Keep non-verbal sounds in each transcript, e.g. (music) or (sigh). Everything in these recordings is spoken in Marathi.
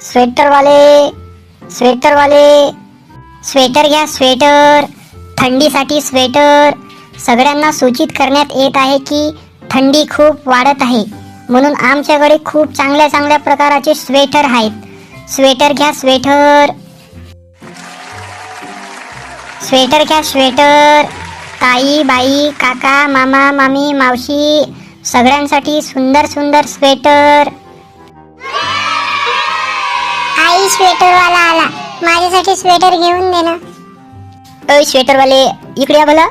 स्वेटरवाले स्वेटरवाले स्वेटर घ्या स्वेटर. थंडीसाठी स्वेटर. सगळ्यांना सूचित करण्यात येत आहे की थंडी खूप वाढत आहे. म्हणून आमच्याकडे खूप चांगल्या चांगल्या प्रकाराचे स्वेटर आहेत. स्वेटर घ्या स्वेटर. स्वेटर घ्या स्वेटर. ताई बाई काका मामा मामी मावशी सगळ्यांसाठी सुंदर सुंदर स्वेटर. आई स्वेटरवाला आला. माझ्यासाठी स्वेटर घेऊन दे ना. अय स्वेटरवाले इकडे या बोला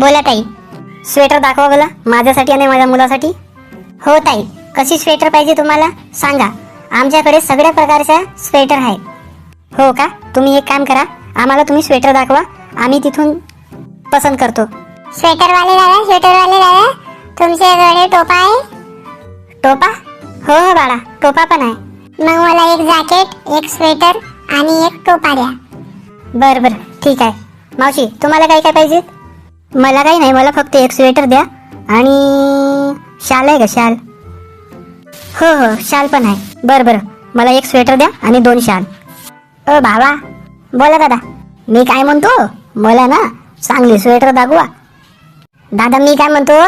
बोला ताई स्वेटर दाखवा बोला माझ्यासाठी आणि माझ्या मुलासाठी. हो ताई कशी स्वेटर पाहिजे तुम्हाला? सांगा. आमच्याकडे सगळ्या प्रकारच्या स्वेटर आहेत. हो का? तुम्ही एक काम करा आम्हाला तुम्ही स्वेटर दाखवा आम्ही तिथून पसंत करतो. स्वेटरवाले दादा स्वेटरवाले दादा तुमच्याकडे टोपा आहे. टोपा? हो हो बाळा. टोपा पण आहे. मग मला एक जॅकेट एक स्वेटर आणि एक टोपा द्या. बर बर. ठीक आहे. मावशी तुम्हाला काय काय पाहिजे? मला काही नाही. मला फक्त एक स्वेटर द्या आणि शाल आहे का शाल? हो हो शाल पण आहे. बरं बरं. मला एक स्वेटर द्या आणि दोन शाल. ओ भावा. बोला दादा. मी काय म्हणतो? मला ना चांगली स्वेटर दाखवा दादा मी काय म्हणतो?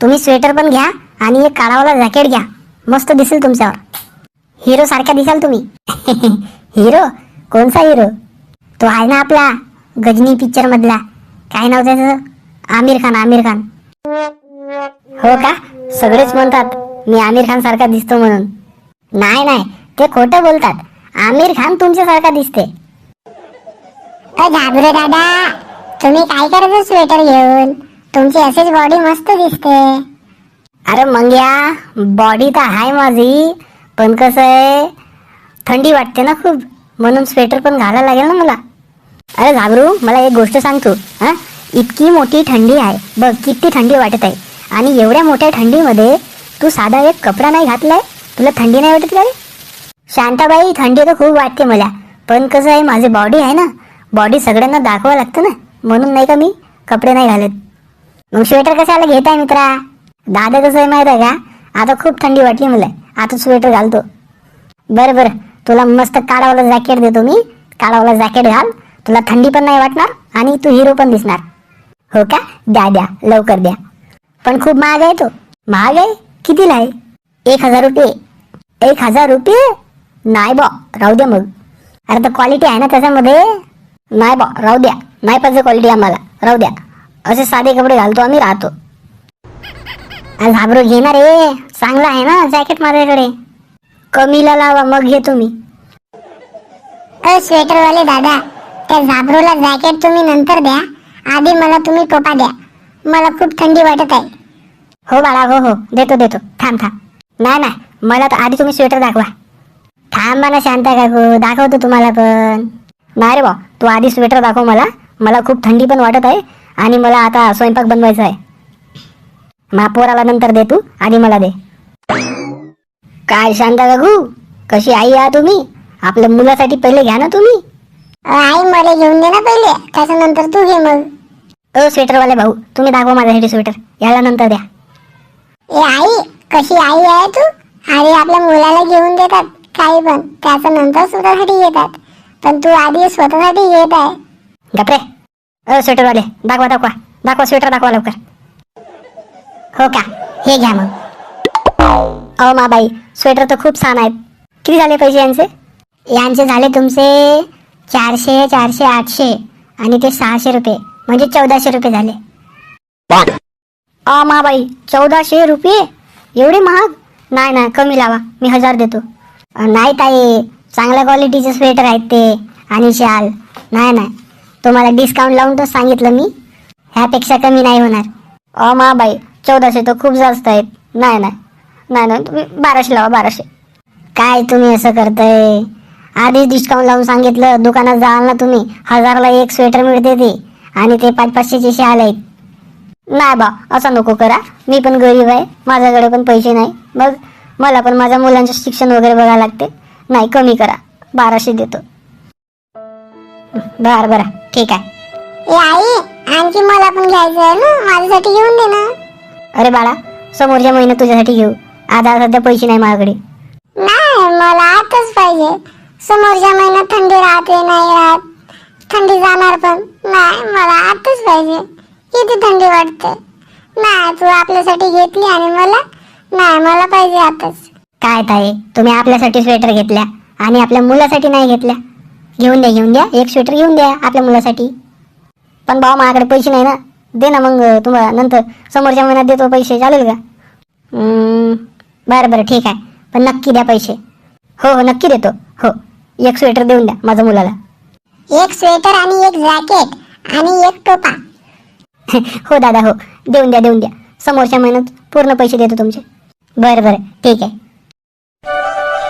तुम्ही स्वेटर पण घ्या आणि एक काळावाला जॅकेट घ्या. मस्त दिसेल तुमच्यावर. हिरो सारख्या दिसाल तुम्ही. (laughs) हिरो? कोणचा हिरो? तो आहे ना आपला गजनी पिक्चर मधला. काय नाव त्याचं? आमिर खान आमिर खान. हो का? सगळेच म्हणतात मी आमिर खान सारखा दिसतो म्हणून. नाही नाही ते खोटं बोलतात. आमिर खान तुमच्यासारखा दिसते. अ घाबरे दादा. तुम्ही काय करत स्वेटर घेऊन? तुमची अशीच बॉडी मस्त दिसते. अरे मंग्या बॉडी तर आहे माझी पण कसं आहे थंडी वाटते ना खूप. म्हणून स्वेटर पण घालायला लागेल ना मला. अरे घाबरू मला एक गोष्ट सांगतो हा? इतकी मोठी थंडी आहे. बघ किती थंडी वाटत आहे. आणि एवढ्या मोठ्या थंडीमध्ये तू साधा एक कपडा नाही घातलाय? तुला थंडी नाही वाटत का रे शांताबाई थंडी तर खूप वाटते मला. पण कसं आहे माझी बॉडी आहे ना. बॉडी सगळ्यांना दाखवावं लागतं ना. म्हणून नाही का मी कपडे नाही घालत? मग स्वेटर कशाला घेत आहे मित्रा? दादा कसं आहे माहीत आहे का? आता खूप थंडी वाटली मला. आता स्वेटर घालतो. बरं बरं. तुला मस्त काळावाला जॅकेट देतो मी. काळावाला जॅकेट घाल. तुला थंडी पण नाही वाटणार आणि तू हिरो पण दिसणार. हो का? द्या द्या. लवकर द्या. पण खूप महाग आहे तो. महाग आहे? कितीला आहे? एक हजार रुपये. एक हजार रुपये? नाही बा राहू द्या मग. अरे तर क्वालिटी आहे ना त्याच्यामध्ये. नाही बा राहू द्या. नाही पाहिजे क्वालिटी आम्हाला. राहू द्या. असे साधे कपडे घालतो आम्ही राहतो. घाबरू घेणार रे चांगला आहे ना जॅकेट माझ्याकडे. कमीला लावा मग घे तुम्ही. अ स्वेटरवाले दादा त्या झाबरूला जॅकेट तुम्ही नंतर द्या. आधी मला तुम्ही टोपा द्या. मला खूप थंडी वाटत आहे. हो बाळा हो हो. देतो देतो. थांब थांब. नाही नाही. मला तर आधी तुम्ही स्वेटर दाखवा. थांबा ना शांता काकू. दाखवतो तुम्हाला पण. नाही रे बा तू आधी स्वेटर दाखव मला. मला खूप थंडी पण वाटत आहे आणि मला आता स्वयंपाक बनवायचा आहे. महापोराला नंतर दे तू आधी मला दे. काय शांता काकू कशी आई आहात तुम्ही? आपल्या मुलासाठी पहिले घ्या ना तुम्ही. आई मला घेऊन दे ना पहिले. त्याच्यानंतर तू घे मग. ओ स्वेटरवाले भाऊ तुम्ही दाखवा माझ्यासाठी स्वेटर. याला नंतर द्या. ए आई कशी आई आहे तू? आधी आपल्या मुलाला घेऊन देतात काही पण. त्याचं नंतर स्वतःसाठी घेतात. पण तू आधी स्वतःसाठी घेत आहे. गपरे. अ स्वेटरवाले दाखवा दाखवा. दाखवा स्वेटर दाखवा लवकर. हो का? हे घ्या मग. अहो माबाई स्वेटर तर खूप छान आहेत. किती झाले पैसे यांचे? यांचे झाले तुमचे चारशे चारशे आठशे आणि ते सहाशे रुपये. म्हणजे चौदाशे रुपये झाले. अ माबाई चौदाशे रुपये? एवढे महाग? नाही नाही कमी लावा. मी हजार देतो. नाही ताई चांगल्या क्वालिटीचे स्वेटर आहेत ते. आणि शाल. नाही नाही. तुम्हाला डिस्काउंट लावून तर सांगितलं मी. ह्यापेक्षा कमी नाही होणार. अ मा बाई चौदाशे तर खूप जास्त आहेत. नाही नाही. नाही नाही. तुम्ही बाराशे लावा बाराशे. काय तुम्ही असं करताय? आधीच डिस्काउंट लावून सांगितलं दुकानात जाल ना तुम्ही. हजारला एक स्वेटर मिळते ते. आणि ते पाच पाचशेचे शाल आहेत नाही बा असं नको करा. मी पण गरीब आहे. माझ्याकडे पण पैसे नाही. मग मला पण माझ्या मुलांचं शिक्षण वगैरे बघायला लागते. नाही कमी करा. बाराशे देतो. बरं बरं. ठीक आहे. आई आणखी मला पण घ्यायचं आहे ना? माझ्यासाठी घेऊन दे ना. अरे बाळा समोरच्या महिन्यात तुझ्यासाठी घेऊ. आता सध्या पैसे नाही माझ्याकडे. मला आताच पाहिजे. समोरच्या महिन्यात थंडी राहते नाही राहत. थंडी जाणार पण. नाही मला आताच पाहिजे. किती थंडी वाटते. नाही तू आपल्यासाठी घेतली आणि मला? नाही मला पाहिजे आताच. काय ताई तुम्ही आपल्यासाठी स्वेटर घेतल्या आणि आपल्या मुलासाठी नाही घेतल्या? घेऊन द्या घेऊन द्या. एक स्वेटर घेऊन द्या आपल्या मुलासाठी. पण भाऊ माझ्याकडे पैसे नाही ना. दे ना मग तुम्हाला. नंतर समोरच्या महिन्यात देतो पैसे. चालेल का? बरं बरं. ठीक आहे. पण नक्की द्या पैसे. हो हो नक्की देतो. हो एक स्वेटर देऊन द्या माझ्या मुलाला. एक स्वेटर आणि एक जॅकेट आणि एक टोपा. (laughs) हो दादा हो. देऊन द्या देऊन द्या. समोरच्या महिन्यात पूर्ण पैसे देतो तुमचे. बरं बरं. ठीक आहे.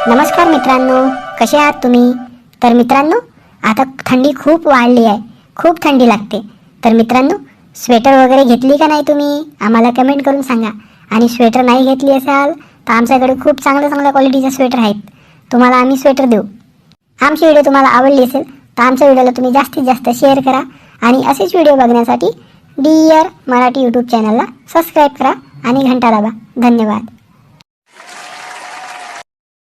नमस्कार मित्रांनो. कसे आहात तुम्ही? तर मित्रांनो आता थंडी खूप वाढली आहे. खूप थंडी लागते. तर मित्रांनो स्वेटर वगैरे घेतली का नाही तुम्ही? आम्हाला कमेंट करून सांगा. आणि स्वेटर नाही घेतली असाल तर आमच्याकडे खूप चांगल्या चांगल्या क्वालिटीचे स्वेटर आहेत. तुम्हाला आम्ही स्वेटर देऊ. आमची व्हिडिओ तुम्हाला आवडली असेल तर आमच्या व्हिडिओला तुम्ही जास्तीत जास्त शेअर करा. आणि असेच व्हिडिओ बघण्यासाठी डी मराठी यूट्यूब चॅनलला सबस्क्राईब करा आणि घंटा दाबा. धन्यवाद.